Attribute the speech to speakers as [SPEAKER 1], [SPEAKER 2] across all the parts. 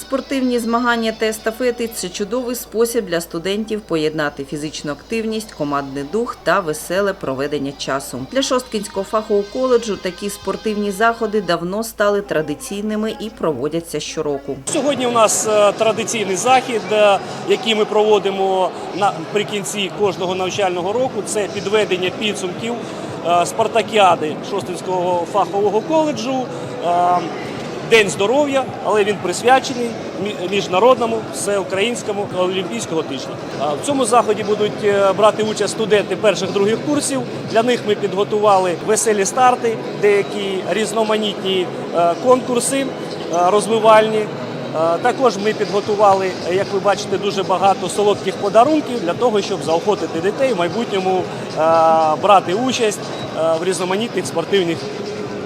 [SPEAKER 1] Спортивні змагання та естафети це чудовий спосіб для студентів поєднати фізичну активність, командний дух та веселе проведення часу. Для Шосткінського фахового коледжу такі спортивні заходи давно стали традиційними і проводяться щороку.
[SPEAKER 2] Сьогодні у нас е, традиційний захід, е, який ми проводимо наприкінці кожного навчального року. Це підведення підсумків е, спартакіади Шостинського фахового коледжу. День здоров'я, але він присвячений міжнародному всеукраїнському олімпійського тижня. В цьому заході будуть е, брати участь студенти перших других курсів. Для них ми підготували веселі старти, деякі різноманітні е, конкурси е, розвивальні. Також ми підготували, як ви бачите, дуже багато солодких подарунків для того, щоб заохотити дітей в майбутньому брати участь в різноманітних спортивних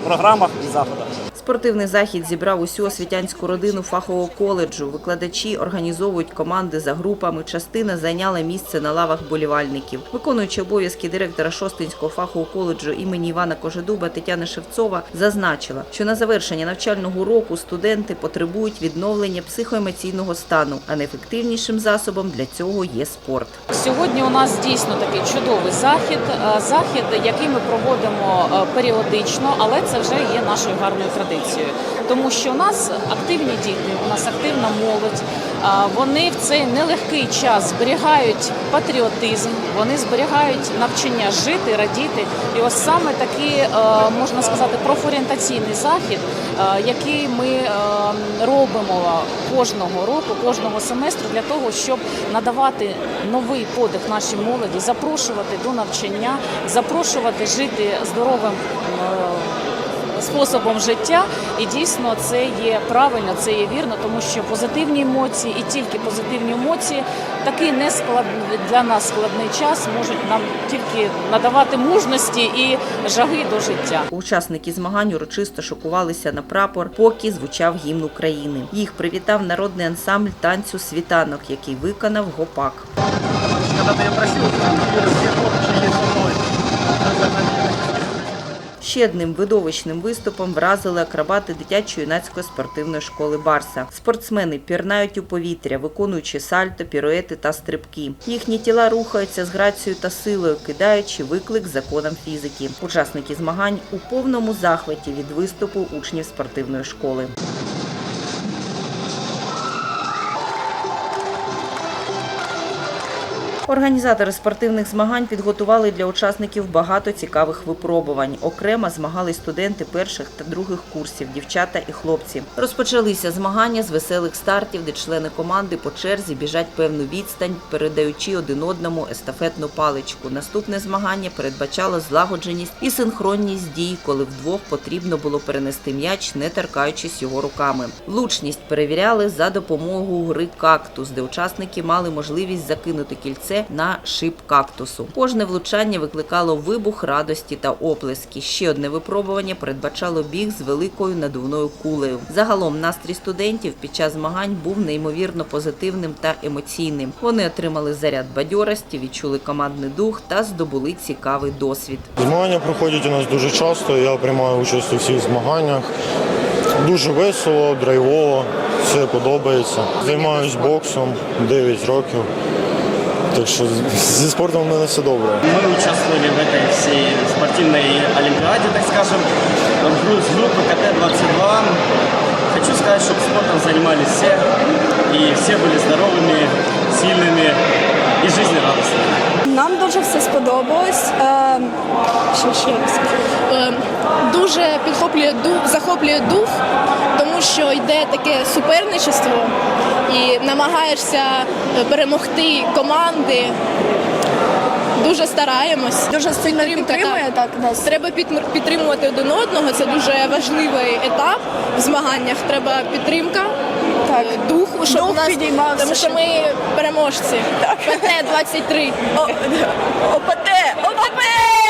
[SPEAKER 2] програмах і заходах.
[SPEAKER 1] Спортивний захід зібрав усю освітянську родину фахового коледжу. Викладачі організовують команди за групами. Частина зайняла місце на лавах болівальників. Виконуючи обов'язки директора Шостинського фахового коледжу імені Івана Кожедуба Тетяна Шевцова зазначила, що на завершення навчального року студенти потребують відновлення психоемоційного стану, а найефективнішим засобом для цього є спорт.
[SPEAKER 3] Сьогодні у нас дійсно такий чудовий захід, е, захід, який ми проводимо е, періодично, але це вже є нашою гарною традицією, тому що у нас активні діти, у нас активна молодь. Вони в цей нелегкий час зберігають патріотизм, вони зберігають навчання жити, радіти. І ось саме такий, е, можна сказати, профорієнтаційний захід, е, який ми е, робимо кожного року, кожного семестру для того, щоб надавати новий подих нашій молоді, запрошувати до навчання, запрошувати жити здоровим. Способом життя, і дійсно це є правильно, це є вірно, тому що позитивні емоції і тільки позитивні емоції такий нескладний для нас складний час можуть нам тільки надавати мужності і жаги до життя.
[SPEAKER 1] Учасники змагань урочисто шокувалися на прапор, поки звучав гімн України. Їх привітав народний ансамбль танцю світанок, який виконав гопак.
[SPEAKER 4] Когда-то я просил,
[SPEAKER 1] Ще одним видовищним виступом вразили акробати дитячо-юнацької спортивної школи Барса. Спортсмени пірнають у повітря, виконуючи сальто, піруети та стрибки. Їхні тіла рухаються з грацією та силою, кидаючи виклик законам фізики. Учасники змагань у повному захваті від виступу учнів спортивної школи. Організатори спортивних змагань підготували для учасників багато цікавих випробувань. Окремо змагались студенти перших та других курсів, дівчата і хлопці. Розпочалися змагання з веселих стартів, де члени команди по черзі біжать певну відстань, передаючи один одному естафетну паличку. Наступне змагання передбачало злагодженість і синхронність дій, коли вдвох потрібно було перенести м'яч, не торкаючись його руками. Влучність перевіряли за допомогою гри кактус, де учасники мали можливість закинути кільце на шип кактусу. Кожне влучання викликало вибух радості та оплески. Ще одне випробування передбачало біг з великою надувною кулею. Загалом настрій студентів під час змагань був неймовірно позитивним та емоційним. Вони отримали заряд бадьорості, відчули командний дух та здобули цікавий досвід.
[SPEAKER 5] Змагання проходять у нас дуже часто. Я приймаю участь у всіх змаганнях. Дуже весело, драйвово, все подобається. Займаюсь боксом 9 років. Так що зі спортом у мене все добре.
[SPEAKER 4] Мы участвовали в этой всей спортивной олимпиаде, так скажем, в гру- с группы КТ-22. Хочу сказать, чтобы спортом занимались все, и все были здоровыми, сильными и жизнерадостными.
[SPEAKER 6] Нам дуже все сподобалось. Е, що ще раз?
[SPEAKER 7] Е, Дуже підхоплює дух, захоплює дух, тому що йде таке суперничество і намагаєшся перемогти команди. Дуже стараємось.
[SPEAKER 6] Дуже сильно підтримує так нас.
[SPEAKER 7] Треба підтримувати один одного. Це дуже важливий етап в змаганнях. Треба підтримка,
[SPEAKER 6] Так.
[SPEAKER 7] е, духу, щоб
[SPEAKER 6] Дух
[SPEAKER 7] нас
[SPEAKER 6] підіймався,
[SPEAKER 7] тому що ми переможці. ПТ 23
[SPEAKER 6] О, ОПТ! ОПТ!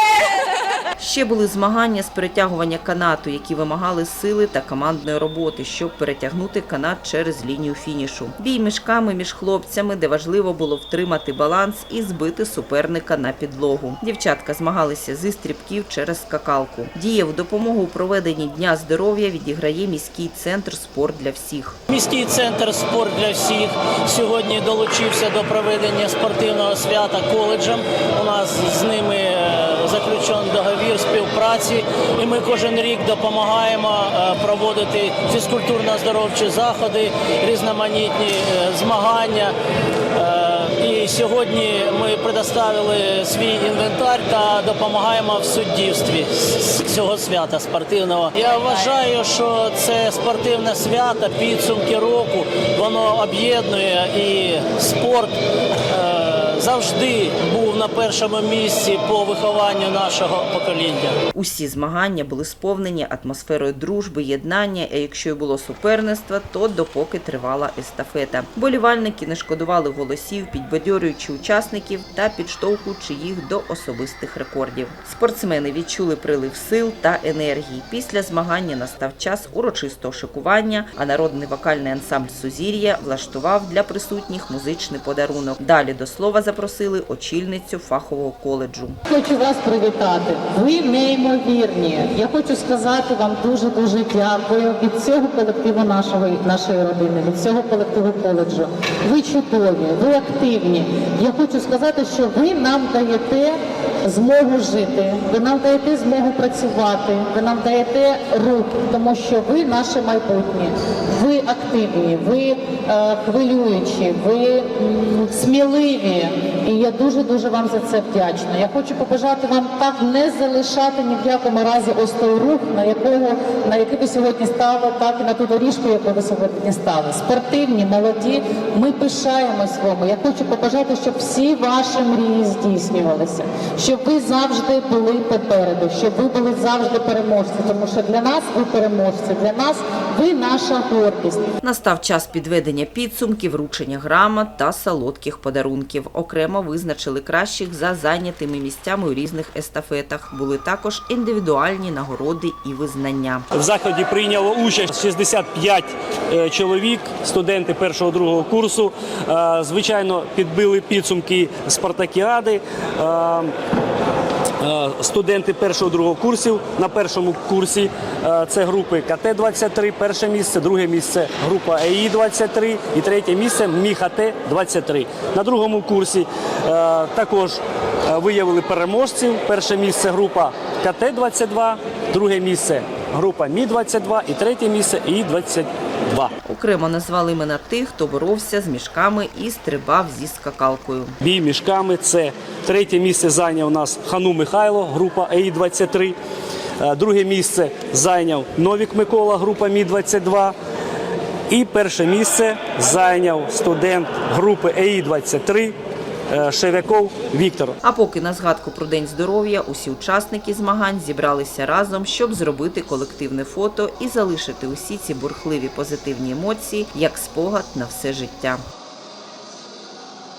[SPEAKER 1] Ще були змагання з перетягування канату, які вимагали сили та командної роботи, щоб перетягнути канат через лінію фінішу. Бій мішками між хлопцями, де важливо було втримати баланс і збити суперника на підлогу. Дівчатка змагалися зі стрибків через скакалку. Діє в допомогу у проведенні дня здоров'я відіграє міський центр спорт для всіх.
[SPEAKER 8] Міський центр спорт для всіх сьогодні долучився до проведення спортивного свята коледжам. У нас з ними заключений договір співпраці, і ми кожен рік допомагаємо е, проводити фізкультурно-здоровчі заходи, різноманітні е, змагання. Е, І сьогодні ми предоставили свій інвентар та допомагаємо в суддівстві цього свята спортивного. Я вважаю, що це спортивне свято, підсумки року, воно об'єднує і спорт завжди був на першому місці по вихованню нашого покоління.
[SPEAKER 1] Усі змагання були сповнені атмосферою дружби, єднання. А якщо й було суперництво, то допоки тривала естафета. Болівальники не шкодували голосів, підбадьорюючи учасників та підштовхуючи їх до особистих рекордів. Спортсмени відчули прилив сил та енергії. Після змагання настав час урочистого шикування, а народний вокальний ансамбль Сузір'я влаштував для присутніх музичний подарунок. Далі до слова запросили очільницю фахового коледжу.
[SPEAKER 9] Хочу вас привітати. Ви неймовірні. Я хочу сказати вам дуже дуже дякую від цього колективу нашої нашої родини, від цього колективу коледжу. Ви чудові, ви активні. Я хочу сказати, що ви нам даєте змогу жити, ви нам даєте змогу працювати, ви нам даєте рух, тому що ви наше майбутнє. Ви активні, ви е, хвилюючі, ви м, сміливі. І я дуже дуже вам за це вдячна. Я хочу побажати вам так не залишати ні в якому разі ось той рух, на якого на який ви сьогодні стали, так і на ту доріжку, яку ви сьогодні стали. Спортивні, молоді. Ми пишаємось вами. Я хочу побажати, щоб всі ваші мрії здійснювалися, щоб ви завжди були попереду, щоб ви були завжди переможці. Тому що для нас ви переможці, для нас ви наша гордість.
[SPEAKER 1] Настав час підведення підсумків, вручення грамот та солодких подарунків. Окремо визначили кращих за зайнятими місцями у різних естафетах. Були також індивідуальні нагороди і визнання.
[SPEAKER 2] В заході прийняло участь 65 е, чоловік, студенти першого другого курсу. Е, Звичайно, підбили підсумки спартакіади. Е, Студенти першого другого курсів на першому курсі е, це групи КТ-23, перше місце, друге місце група ЕІ-23 і третє місце МІХАТ-23. На другому курсі е, також виявили переможців. Перше місце група КТ-22, друге місце група Мі-22 і третє місце І-22.
[SPEAKER 1] Окремо назвали імена тих, хто боровся з мішками і стрибав зі скакалкою.
[SPEAKER 2] Бій мішками це третє місце зайняв у нас Хану Михайло, група ЕІ-23. Е, Друге місце зайняв Новік Микола, група Мі-22. І перше місце зайняв студент групи ЕІ-23 е, Шевяков Віктор.
[SPEAKER 1] А поки на згадку про день здоров'я усі учасники змагань зібралися разом, щоб зробити колективне фото і залишити усі ці бурхливі позитивні емоції як спогад на все життя.